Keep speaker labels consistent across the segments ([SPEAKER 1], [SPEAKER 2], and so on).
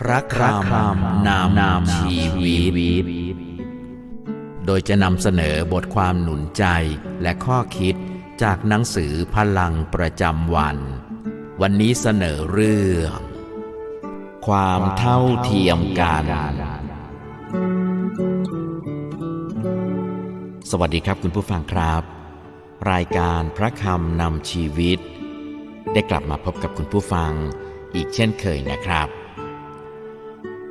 [SPEAKER 1] พระคำนามนามชีวิต โดยจะนำเสนอบทความหนุนใจและข้อคิดจากหนังสือพลังประจำวัน วันนี้เสนอเรื่อง ความเท่าเทียมกัน สวัสดีครับคุณผู้ฟังครับ รายการพระคำนำชีวิต ได้กลับมาพบกับคุณผู้ฟังอีกเช่นเคยนะครับ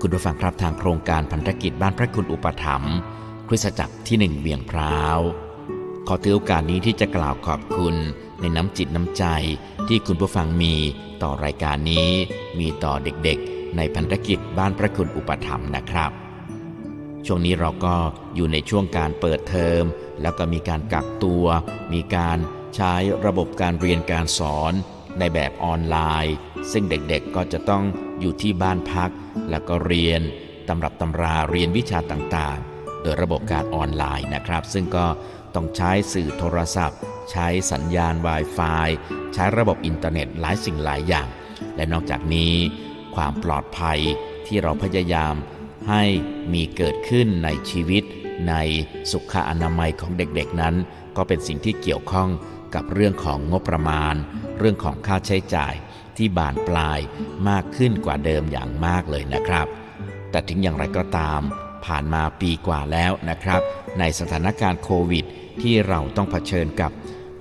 [SPEAKER 1] คุณผู้ฟังครับทางโครงการพันธกิจบ้านพระคุณอุปถัมภ์คริสตจักรที่หนึ่งเวียงพร้าว ขอถือโอกาสนี้ที่จะกล่าวขอบคุณในน้ำจิตน้ำใจที่คุณผู้ฟังมีต่อรายการนี้ มีต่อเด็กๆ ในพันธกิจบ้านพระคุณอุปถัมภ์นะครับ ช่วงนี้เราก็อยู่ในช่วงการเปิดเทอม แล้วก็มีการกักตัว มีการใช้ระบบการเรียนการสอนในแบบออนไลน์ ซึ่งเด็กๆก็จะต้อง อยู่ที่บ้านพัก แล้วก็เรียนตำรับตำราเรียนวิชาต่างๆ โดยระบบการออนไลน์นะครับ ซึ่งก็ต้องใช้สื่อโทรศัพท์ ใช้สัญญาณ Wi-Fi ใช้ระบบอินเทอร์เน็ตหลายสิ่งหลายอย่าง และนอกจากนี้ ความปลอดภัยที่เราพยายามให้มีเกิดขึ้นในชีวิต ในสุขอนามัยของเด็กๆนั้น ก็เป็นสิ่งที่เกี่ยวข้องกับเรื่องของงบประมาณเรื่องของค่าใช้จ่ายที่บานปลายมากขึ้นกว่าเดิมอย่างมากเลยนะครับ แต่ถึงอย่างไรก็ตาม ผ่านมาปีกว่าแล้วนะครับ ในสถานการณ์โควิด ที่เราต้องเผชิญกับ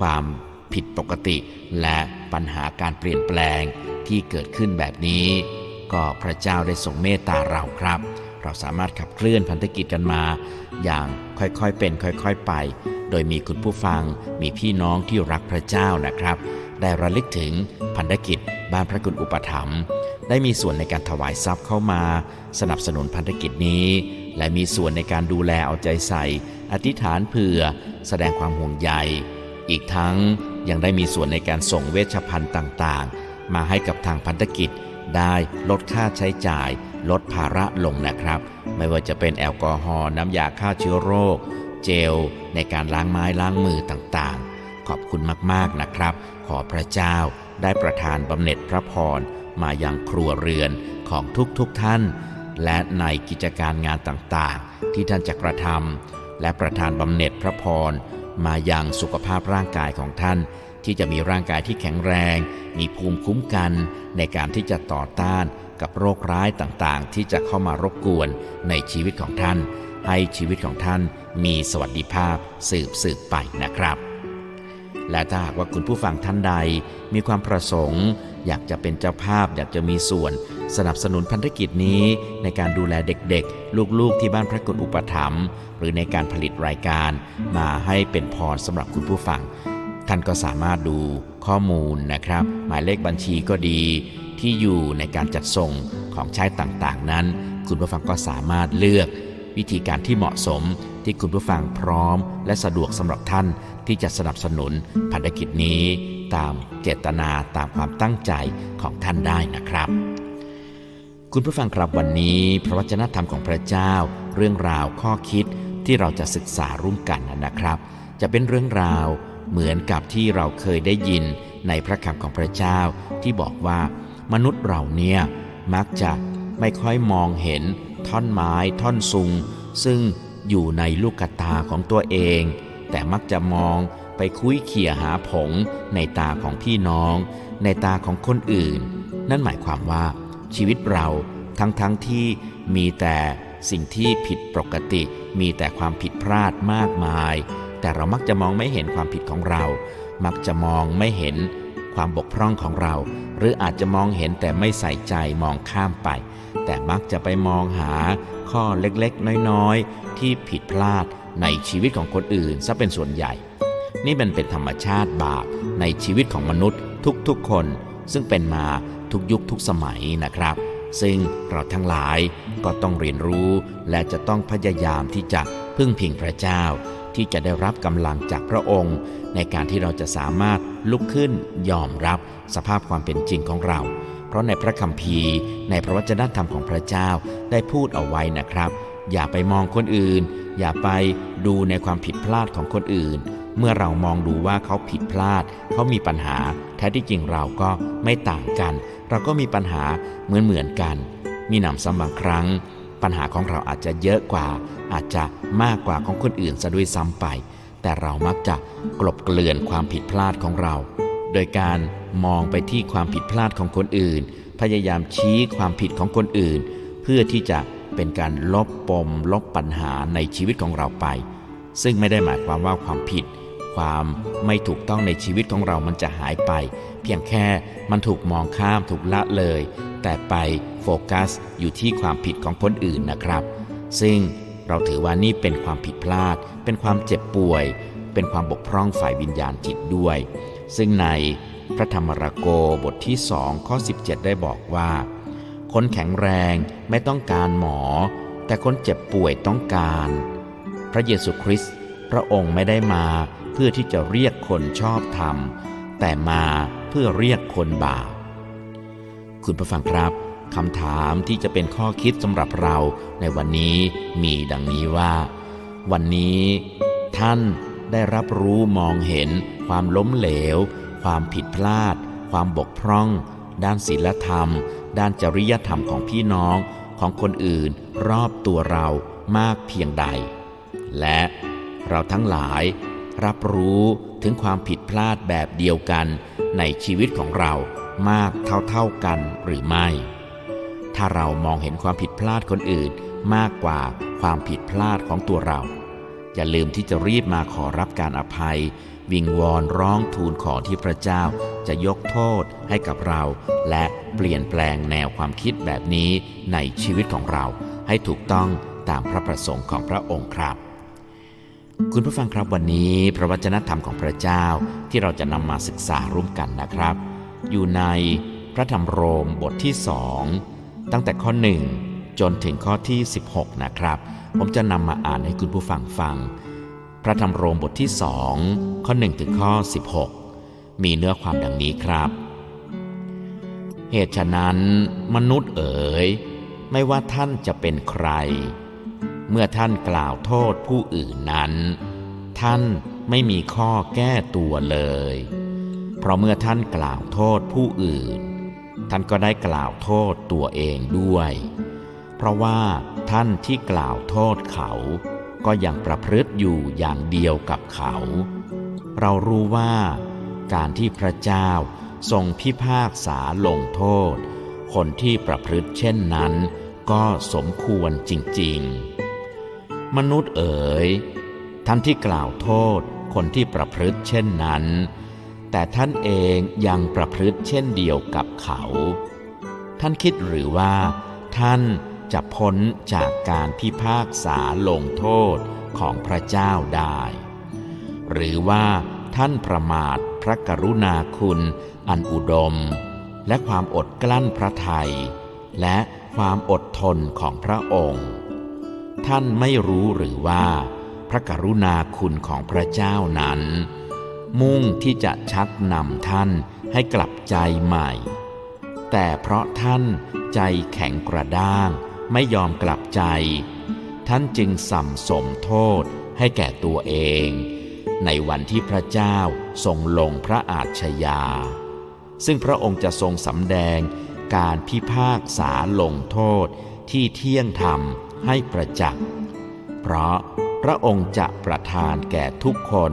[SPEAKER 1] ความผิดปกติ และปัญหาการเปลี่ยนแปลงที่เกิดขึ้นแบบนี้ ก็พระเจ้าได้ทรงเมตตาเราครับ เราสามารถขับเคลื่อนพันธกิจกันมา อย่างค่อยๆเป็นค่อยๆไป โดยมีคุณผู้ฟังมีพี่น้องที่รักพระเจ้านะครับ ได้ระลึกถึงพันธกิจบ้านพระคุณอุปถัมภ์ได้มีส่วนในการถวายทรัพย์เข้ามา สนับสนุนพันธกิจนี้ และมีส่วนในการดูแลเอาใจใส่ อธิษฐานเผื่อ แสดงความห่วงใย อีกทั้งยังได้มีส่วนในการส่งเวชภัณฑ์ต่างๆ มาให้กับทางพันธกิจได้ลดค่าใช้จ่าย ลดภาระลงนะครับ ไม่ว่าจะเป็นแอลกอฮอล์น้ำยาฆ่าเชื้อโรค เจลในการล้างไม้ล้างมือต่างๆ ขอบคุณมาก ๆ นะครับ ขอพระเจ้าได้ประทานบำเหน็จพระพรมายังครัวเรือนของทุกๆทท่าน และในกิจการงานต่างๆ ที่ท่านจะกระทำและประทานบำเหน็จพระพรมายังสุขภาพร่างกายของท่าน ที่จะมีร่างกายที่แข็งแรง มีภูมิคุ้มกันในการที่จะต่อต้านกับโรคร้ายต่างๆ ที่จะเข้ามารบกวนในชีวิตของท่าน ให้ชีวิตของท่านมีสวัสดิภาพสืบสืบไปนะครับ และถ้าหากว่าคุณผู้ฟังท่านใดมีความประสงค์ อยากจะเป็นเจ้าภาพ อยากจะมีส่วน สนับสนุนพันธกิจนี้ในการดูแลเด็กๆ ลูกๆ ที่บ้านพระกุฎอุปถัมภ์หรือในการผลิตรายการ มาให้เป็นพรสำหรับคุณผู้ฟัง ท่านก็สามารถดูข้อมูลนะครับ หมายเลขบัญชีก็ดี ที่อยู่ในการจัดส่งของใช้ต่างๆ นั้น คุณผู้ฟังก็สามารถเลือก วิธีการที่เหมาะสมที่คุณผู้ฟังพร้อม และสะดวกสำหรับท่านที่จะสนับสนุนพันธกิจนี้ ตามเจตนาตามความตั้งใจของท่านได้นะครับ คุณผู้ฟังครับวันนี้ พระวจนะธรรมของพระเจ้า เรื่องราวข้อคิดที่เราจะศึกษาร่วมกันนะครับ จะเป็นเรื่องราวเหมือนกับที่เราเคยได้ยินในพระคำของพระเจ้าที่บอกว่า มนุษย์เราเนี่ยมักจะไม่ค่อยมองเห็น ท่อนไม้ท่อนซุง ซึ่งอยู่ในลูกตาของตัวเอง แต่มักจะมองไปคุยเขี่ยหาผงในตาของพี่น้อง ในตาของคนอื่น นั่นหมายความว่าชีวิตเราทั้งๆทที่มีแต่สิ่งที่ผิดปกติ มีแต่ความผิดพลาดมากมาย แต่เรามักจะมองไม่เห็นความผิดของเรา มักจะมองไม่เห็น ความบกพร่องของเรา หรืออาจจะมองเห็นแต่ไม่ใส่ใจมองข้ามไป แต่มักจะไปมองหาข้อเล็กๆ น้อยๆ ที่ผิดพลาดในชีวิตของคนอื่นซะเป็นส่วนใหญ่ นี่มันเป็นธรรมชาติบาปในชีวิตของมนุษย์ทุกๆคน ซึ่งเป็นมาทุกยุคทุกสมัยนะครับ ซึ่งเราทั้งหลายก็ต้องเรียนรู้ และจะต้องพยายามที่จะพึ่งพิงพระเจ้า ที่จะได้รับกำลังจากพระองค์ ในการที่เราจะสามารถ ลุกขึ้นยอมรับสภาพความเป็นจริงของเรา เพราะในพระคัมภีร์ ในพระวจนะธรรมของพระเจ้าได้พูดเอาไว้นะครับ อย่าไปมองคนอื่น อย่าไปดูในความผิดพลาดของคนอื่น เมื่อเรามองดูว่าเขาผิดพลาด เขามีปัญหา แท้ที่จริงเราก็ไม่ต่างกัน เราก็มีปัญหาเหมือนเหมือนกัน มีหนำซ้ำบางครั้ง ปัญหาของเราอาจจะเยอะกว่า อาจจะมากกว่าของคนอื่นซะด้วยซ้ำไป แต่เรามักจะกลบเกลื่อนความผิดพลาดของเรา โดยการมองไปที่ความผิดพลาดของคนอื่น พยายามชี้ความผิดของคนอื่น เพื่อที่จะเป็นการลบปม ลบปัญหาในชีวิตของเราไป ซึ่งไม่ได้หมายความว่าความผิด ความไม่ถูกต้องในชีวิตของเรามันจะหายไป เพียงแค่มันถูกมองข้ามถูกละเลย แต่ไปโฟกัสอยู่ที่ความผิดของคนอื่นนะครับ ซึ่ง เราถือว่านี่เป็นความผิดพลาด เป็นความเจ็บป่วย เป็นความบกพร่องฝ่ายวิญญาณจิตด้วย ซึ่งในพระธรรมรโกบทที่2ข้อ 17 ได้บอกว่า คนแข็งแรงไม่ต้องการหมอ แต่คนเจ็บป่วยต้องการ พระเยซูคริสต์พระองค์ไม่ได้มาเพื่อที่จะเรียกคนชอบธรรม แต่มาเพื่อเรียกคนบาปคุณผู้ฟังครับ คำถามที่จะเป็นข้อคิดสำหรับเราในวันนี้มีดังนี้ว่า วันนี้ ท่านได้รับรู้มองเห็น ความล้มเหลว ความผิดพลาด ความบกพร่อง ด้านศีลธรรม ด้านจริยธรรมของพี่น้องของคนอื่นรอบตัวเรามากเพียงใด และเราทั้งหลายรับรู้ถึงความผิดพลาดแบบเดียวกันในชีวิตของเรามากเท่าๆกันหรือไม่ ถ้าเรามองเห็นความผิดพลาดคนอื่นมากกว่าความผิดพลาดของตัวเรา อย่าลืมที่จะรีบมาขอรับการอภัย วิงวอนร้องทูลขอที่พระเจ้า จะยกโทษให้กับเรา และเปลี่ยนแปลงแนวความคิดแบบนี้ในชีวิตของเราให้ถูกต้องตามพระประสงค์ของพระองค์ครับ คุณผู้ฟังครับวันนี้พระวจนะธรรมของพระเจ้าที่เราจะนำมาศึกษาร่วมกันนะครับ อยู่ในพระธรรมโรมบทที่สอง ตั้งแต่ข้อ 1 จนถึงข้อที่ 16 นะครับ ผมจะนำมาอ่านให้คุณผู้ฟังฟัง พระธรรมโรมบทที่สองข้อ 1 ถึงข้อ 16 มีเนื้อความดังนี้ครับ เหตุฉะนั้นมนุษย์เอ๋ย ไม่ว่าท่านจะเป็นใคร เมื่อท่านกล่าวโทษผู้อื่นนั้น ท่านไม่มีข้อแก้ตัวเลย เพราะเมื่อท่านกล่าวโทษผู้อื่น ท่านก็ได้กล่าวโทษตัวเองด้วย เพราะว่าท่านที่กล่าวโทษเขา ก็ยังประพฤติอยู่อย่างเดียวกับเขา เรารู้ว่าการที่พระเจ้าทรงพิพากษาลงโทษ คนที่ประพฤติเช่นนั้นก็สมควรจริงๆ มนุษย์เอ๋ยท่านที่กล่าวโทษคนที่ประพฤติเช่นนั้น แต่ท่านเองยังประพฤติเช่นเดียวกับเขา ท่านคิดหรือว่า ท่านจะพ้นจากการพิพากษาลงโทษของพระเจ้าได้ หรือว่าท่านประมาทพระกรุณาคุณอันอุดม และความอดกลั้นพระไทย และความอดทนของพระองค์ ท่านไม่รู้หรือว่า พระกรุณาคุณของพระเจ้านั้น มุ่งที่จะชักนำท่านให้กลับใจใหม่ แต่เพราะท่านใจแข็งกระด้างไม่ยอมกลับใจ ท่านจึงสั่มสมโทษให้แก่ตัวเอง ในวันที่พระเจ้าทรงลงพระอาชญา ซึ่งพระองค์จะทรงสำแดงการพิพากษาลงโทษที่เที่ยงธรรมให้ประจักษ์ เพราะพระองค์จะประทานแก่ทุกคน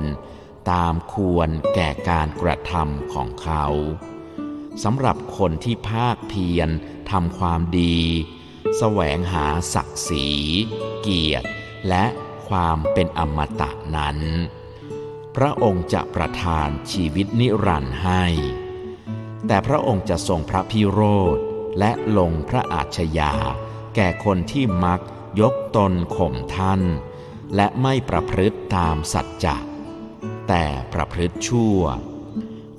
[SPEAKER 1] ตามควรแก่การกระทำของเขาสำหรับคนที่ภาคเพียรทำความดีแสวงหาศักดิ์ศรี เกียรติ และความเป็นอมตะนั้น พระองค์จะประทานชีวิตนิรันดร์ให้ แต่พระองค์จะทรงพระพิโรธและลงพระอาชญา แก่คนที่มักยกตนข่มท่าน และไม่ประพฤติตามสัจจะ แต่ประพฤติชั่ว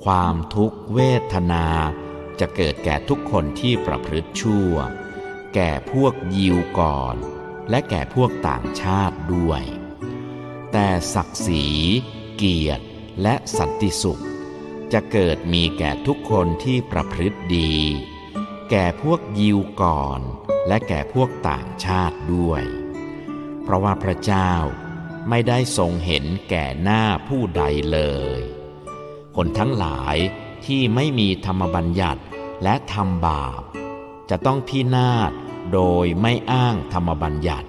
[SPEAKER 1] ความทุกขเวทนาจะเกิดแก่ทุกคนที่ประพฤติชั่ว แก่พวกยิวก่อน และแก่พวกต่างชาติด้วย แต่ศักดิ์ศรี เกียรติและสันติสุข จะเกิดมีแก่ทุกคนที่ประพฤติดี แก่พวกยิวก่อน และแก่พวกต่างชาติด้วย เพราะว่าพระเจ้า ไม่ได้ทรงเห็นแก่หน้าผู้ใดเลย คนทั้งหลายที่ไม่มีธรรมบัญญัติและทำบาป จะต้องพินาศโดยไม่อ้างธรรมบัญญัติ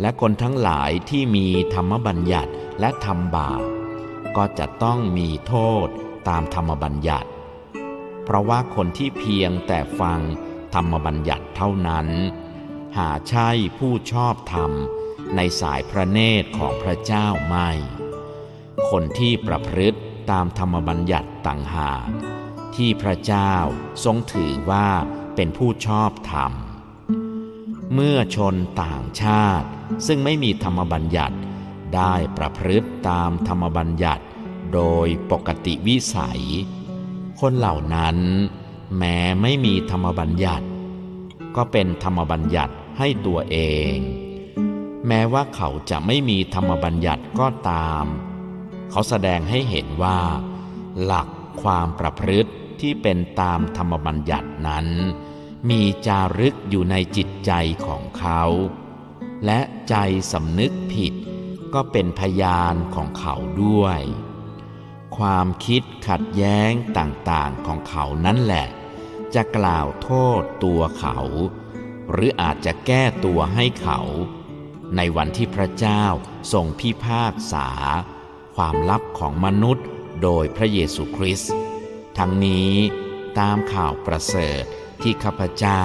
[SPEAKER 1] และคนทั้งหลายที่มีธรรมบัญญัติและทำบาป ก็จะต้องมีโทษตามธรรมบัญญัติ เพราะว่าคนที่เพียงแต่ฟังธรรมบัญญัติเท่านั้น หาใช่ผู้ชอบธรรม ในสายพระเนตรของพระเจ้าไม่ คนที่ประพฤติตามธรรมบัญญัติต่างหากที่พระเจ้าทรงถือว่าเป็นผู้ชอบธรรม เมื่อชนต่างชาติ ซึ่งไม่มีธรรมบัญญัติได้ประพฤติตามธรรมบัญญัติ โดยปกติวิสัย คนเหล่านั้น แม้ไม่มีธรรมบัญญัติ ก็เป็นธรรมบัญญัติให้ตัวเอง แม้ว่าเขาจะไม่มีธรรมบัญญัติก็ตาม เขาแสดงให้เห็นว่า หลักความประพฤติที่เป็นตามธรรมบัญญัตินั้น มีจารึกอยู่ในจิตใจของเขา และใจสำนึกผิดก็เป็นพยานของเขาด้วย ความคิดขัดแย้งต่างๆของเขานั่นแหละ จะกล่าวโทษตัวเขา หรืออาจจะแก้ตัวให้เขา ในวันที่พระเจ้าทรงพิพากษา ความลับของมนุษย์โดยพระเยซูคริสต์ทั้งนี้ตามข่าวประเสริฐที่ข้าพเจ้า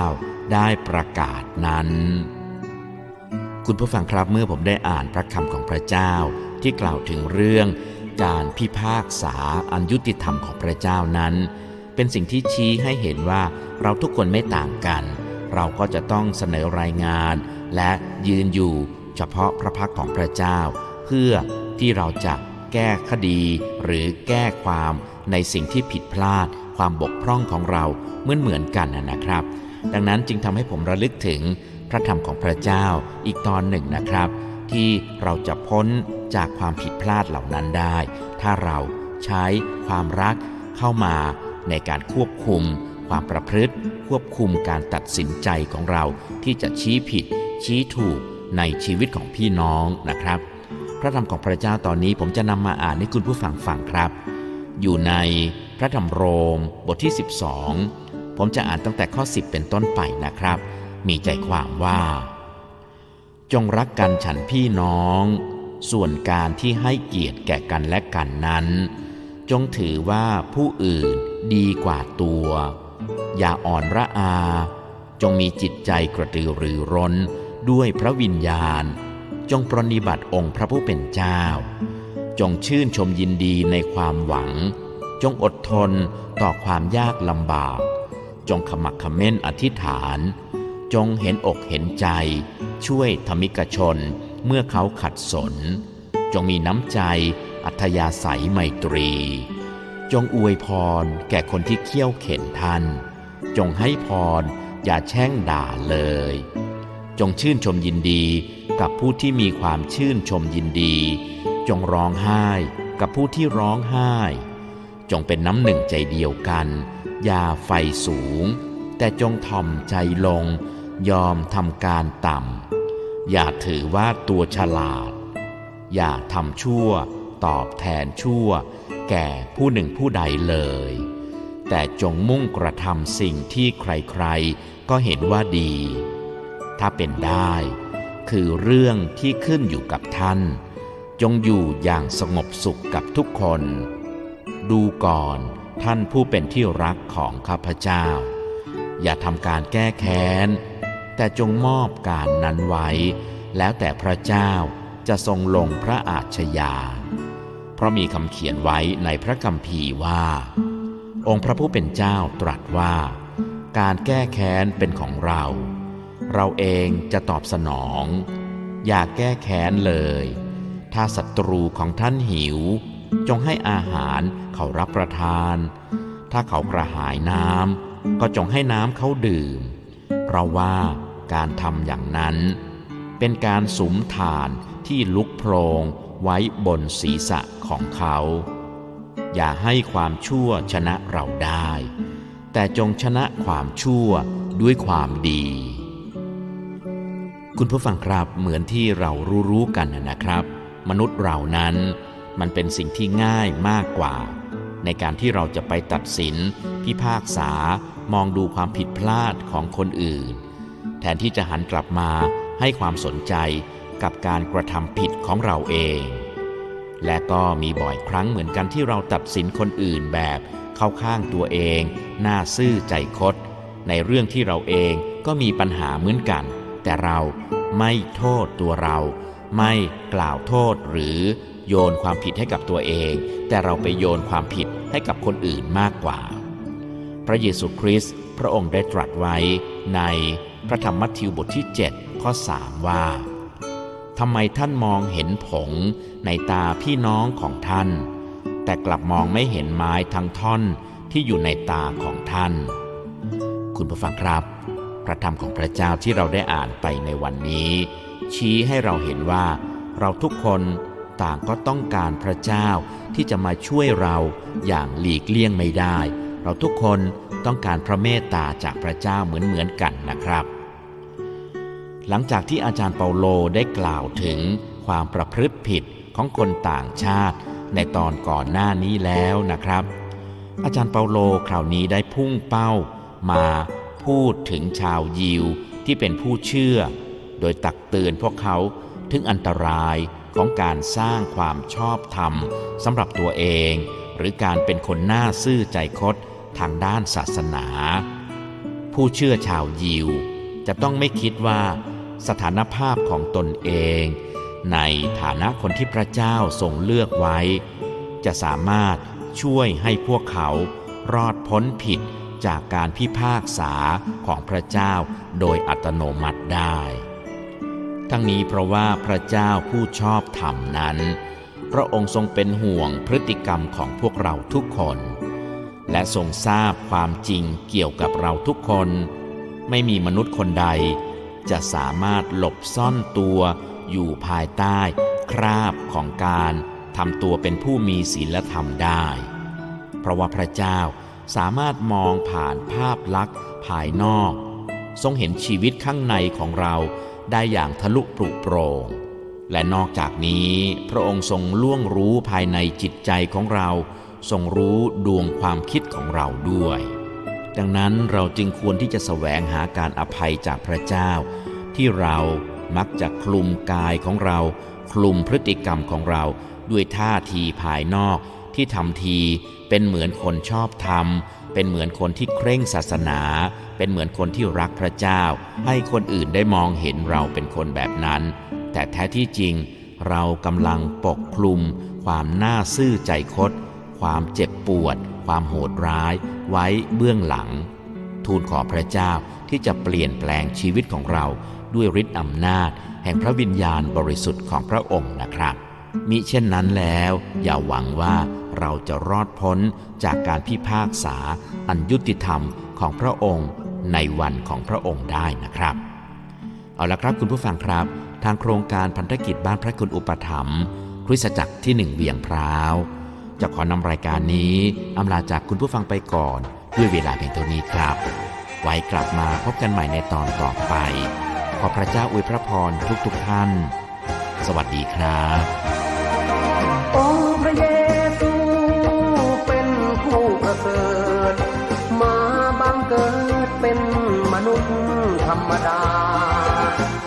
[SPEAKER 1] ได้ประกาศนั้น คุณผู้ฟังครับเมื่อผมได้อ่านพระคำของพระเจ้าที่กล่าวถึงเรื่องการพิพากษาอันยุติธรรมของพระเจ้านั้น เป็นสิ่งที่ชี้ให้เห็นว่าเราทุกคนไม่ต่างกัน เราก็จะต้องเสนอรายงาน และยืนอยู่เฉพาะพระพักของพระเจ้า เพื่อที่เราจะแก้คดี หรือแก้ความในสิ่งที่ผิดพลาด ความบกพร่องของเราเหมือนเหมือนกันนะครับ ดังนั้นจึงทำให้ผมระลึกถึงพระธรรมของพระเจ้าอีกตอนหนึ่งนะครับ ที่เราจะพ้นจากความผิดพลาดเหล่านั้นได้ ถ้าเราใช้ความรักเข้ามาในการควบคุม ความประพฤติควบคุมการตัดสินใจของเราที่จะชี้ผิด ชี้ถูกในชีวิตของพี่น้องนะครับ พระธรรมของพระเจ้าตอนนี้ผมจะนำมาอ่านให้คุณผู้ฟังฟังครับ อยู่ในพระธรรมโรมบทที่ 12 ผมจะอ่านตั้งแต่ข้อ 10 เป็นต้นไปนะครับ มีใจความว่า จงรักกันฉันพี่น้อง ส่วนการที่ให้เกียรติแก่กันและกันนั้น จงถือว่าผู้อื่นดีกว่าตัว อย่าอ่อนระอา จงมีจิตใจกระตือรือร้นด้วยพระวิญญาณ จงปรนนิบัติองค์พระผู้เป็นเจ้า จงชื่นชมยินดีในความหวัง จงอดทนต่อความยากลำบาก จงขมักขม้นอธิษฐาน จงเห็นอกเห็นใจ ช่วยธรรมิกชนเมื่อเขาขัดสน จงมีน้ำใจอัธยาศัยไมตรี จงอวยพรแก่คนที่เคี่ยวเข็นท่าน จงให้พรอย่าแช่งด่าเลย จงชื่นชมยินดีกับผู้ที่มีความชื่นชมยินดี จงร้องไห้กับผู้ที่ร้องไห้ จงเป็นน้ำหนึ่งใจเดียวกัน อย่าไฟสูง แต่จงถ่อมใจลง ยอมทำการต่ำ อย่าถือว่าตัวฉลาด อย่าทำชั่ว ตอบแทนชั่ว แก่ผู้หนึ่งผู้ใดเลย แต่จงมุ่งกระทำสิ่งที่ใครๆ ก็เห็นว่าดี ถ้าเป็นได้ คือเรื่องที่ขึ้นอยู่กับท่าน จงอยู่อย่างสงบสุขกับทุกคน ดูก่อนท่านผู้เป็นที่รักของข้าพเจ้า อย่าทำการแก้แค้น แต่จงมอบการนั้นไว้ แล้วแต่พระเจ้าจะทรงลงพระอาชญา ราะมีคำเขียนไว้ในพระคัมภีร์ว่า องค์พระผู้เป็นเจ้าตรัสว่า การแก้แค้นเป็นของเรา เราเองจะตอบสนอง อย่าแก้แค้นเลย ถ้าศัตรูของท่านหิว จงให้อาหารเขารับประทาน ถ้าเขากระหายน้ำก็จงให้น้ำเขาดื่ม เพราะว่าการทำอย่างนั้น เป็นการสุมฐานที่ลุกโพลง ไว้บนศีรษะของเขา อย่าให้ความชั่วชนะเราได้ แต่จงชนะความชั่วด้วยความดี คุณผู้ฟังครับเหมือนที่เรารู้ๆกันนะครับ มนุษย์เรานั้นมันเป็นสิ่งที่ง่ายมากกว่า ในการที่เราจะไปตัดสิน พิพากษามองดูความผิดพลาดของคนอื่น แทนที่จะหันกลับมาให้ความสนใจ กับการกระทำผิดของเราเอง และก็มีบ่อยครั้งเหมือนกันที่เราตัดสินคนอื่นแบบเข้าข้างตัวเอง หน้าซื่อใจคด ในเรื่องที่เราเองก็มีปัญหาเหมือนกัน แต่เราไม่โทษตัวเรา ไม่กล่าวโทษหรือโยนความผิดให้กับตัวเอง แต่เราไปโยนความผิดให้กับคนอื่นมากกว่า พระเยซูคริสต์พระองค์ได้ตรัสไว้ในพระธรรมมัทธิวบทที่ 7 ข้อ 3 ว่า ทำไมท่านมองเห็นผงในตาพี่น้องของท่าน แต่กลับมองไม่เห็นไม้ทั้งท่อนที่อยู่ในตาของท่าน คุณผู้ฟังครับ พระธรรมของพระเจ้าที่เราได้อ่านไปในวันนี้ ชี้ให้เราเห็นว่าเราทุกคนต่างก็ต้องการพระเจ้าที่จะมาช่วยเราอย่างหลีกเลี่ยงไม่ได้ เราทุกคนต้องการพระเมตตาจากพระเจ้าเหมือนเหมือนๆกันนะครับ หลังจากที่อาจารย์เปาโลได้กล่าวถึงความประพฤติผิดของคนต่างชาติ ในตอนก่อนหน้านี้แล้วนะครับ อาจารย์เปาโลคราวนี้ได้พุ่งเป้ามาพูดถึงชาวยิวที่เป็นผู้เชื่อ โดยตักเตือนพวกเขาถึงอันตรายของการสร้างความชอบธรรมสำหรับตัวเอง หรือการเป็นคนหน้าซื่อใจคดทางด้านศาสนา ผู้เชื่อชาวยิวจะต้องไม่คิดว่า สถานภาพของตนเอง ในฐานะคนที่พระเจ้าทรงเลือกไว้ จะสามารถช่วยให้พวกเขารอดพ้นผิดจากการพิพากษาของพระเจ้าโดยอัตโนมัติได้ ทั้งนี้เพราะว่าพระเจ้าผู้ชอบธรรมนั้น พระองค์ทรงเป็นห่วงพฤติกรรมของพวกเราทุกคน และทรงทราบความจริงเกี่ยวกับเราทุกคน ไม่มีมนุษย์คนใด จะสามารถหลบซ่อนตัวอยู่ภายใต้ คราบของการทำตัวเป็นผู้มีศีลธรรมได้ เพราะว่าพระเจ้าสามารถมองผ่านภาพลักษณ์ภายนอก ทรงเห็นชีวิตข้างในของเราได้อย่างทะลุปลุกโปร่ง และนอกจากนี้พระองค์ทรงล่วงรู้ภายในจิตใจของเรา ทรงรู้ดวงความคิดของเราด้วย ดังนั้นเราจึงควรที่จะแสวงหาการอภัยจากพระเจ้า ที่เรามักจะคลุมกายของเรา คลุมพฤติกรรมของเราด้วยท่าทีภายนอกที่ทำทีเป็นเหมือนคนชอบธรรม เป็นเหมือนคนที่เคร่งศาสนา เป็นเหมือนคนที่รักพระเจ้า ให้คนอื่นได้มองเห็นเราเป็นคนแบบนั้น แต่แท้ที่จริง เรากำลังปกคลุม ความน่าซื่อใจคดความเจ็บปวด ความโหดร้าย ไว้เบื้องหลัง ทูลขอพระเจ้าที่จะเปลี่ยนแปลงชีวิตของเราด้วยฤทธิ์อำนาจ แห่งพระวิญญาณบริสุทธิ์ของพระองค์นะครับมิเช่นนั้นแล้วอย่าหวังว่าเราจะรอดพ้นจากการพิพากษาอันยุติธรรมของพระองค์ในวันของพระองค์ได้นะครับ เอาละครับคุณผู้ฟังครับ ทางโครงการพันธกิจบ้านพระคุณอุปถัมภ์คริสตจักรที่หนึ่งเวียงพร้าว จะขอนำรายการนี้อำลาจากคุณผู้ฟังไปก่อน ด้วยเวลาเพียงเท่านี้ครับ ไว้กลับมาพบกันใหม่ในตอนต่อไป ขอพระเจ้าอวยพระพรทุกๆท่าน สวัสดีครับ
[SPEAKER 2] องพระเยซูเป็นผู้ประเสริฐมาบังเกิดเป็นมนุษย์ธรรมดา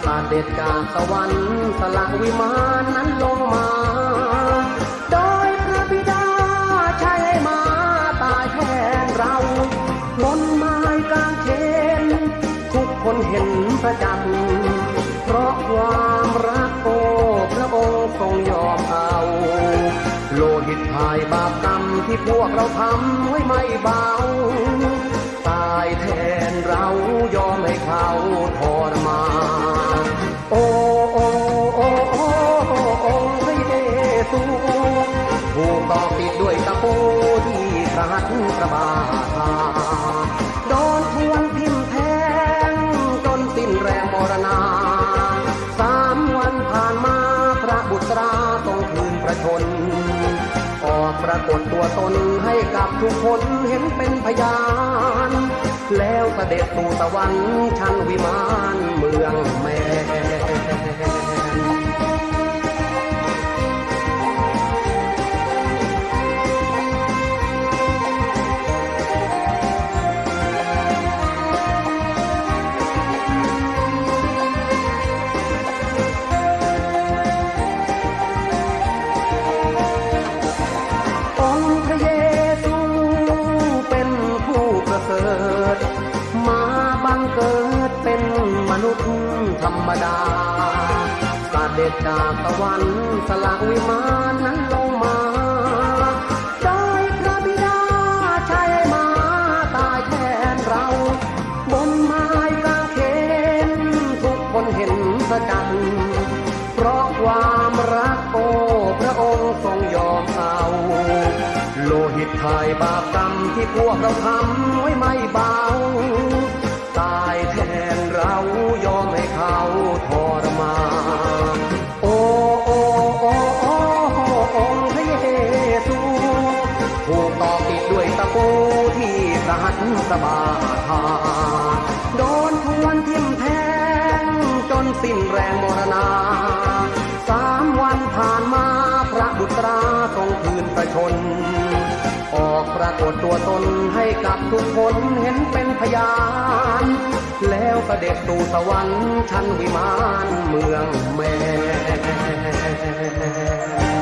[SPEAKER 2] อาเด็จจากสวรรค์สละวิมานนั้นลงมา ที่พวกเราทำไว้ไม่เบา ตายแทนเรายอมให้เขาทรมานโอ้โอ้โอ้โอ้โอ้พระเยซูถูกตอกติดด้วยตะปูที่พระหัตถ์พระบาทาโดากฏตัวตนให้กับทุกคนเห็นเป็นพยาน แล้วเสด็จสู่สวรรค์ชั้นวิมานเมืองแม มดาสเด็จจากสวรรค์สละวิมานนั้นลงมาโดยพระบิดาใช้มาตายแทนเรา บนไม้กางเขนทุกคนเห็นสะจันเพราะความรักโอพระองค์ทรงยอมเอาโลหิตไทยบาปกรรมที่พวกเราทำไว้ไม่เบา ถูกต่อติดด้วยตะปูที่สหัสสบาทาโดนทวนทิ่มแทงจนสิ้นแรงมรณา สามวันผ่านมาพระบุตราทรงคืนประชน ออกปรากฏตัวตนให้กับทุกคนเห็นเป็นพยาน แล้วเสด็จสู่สวรรค์ชั้นวิมานเมืองแมน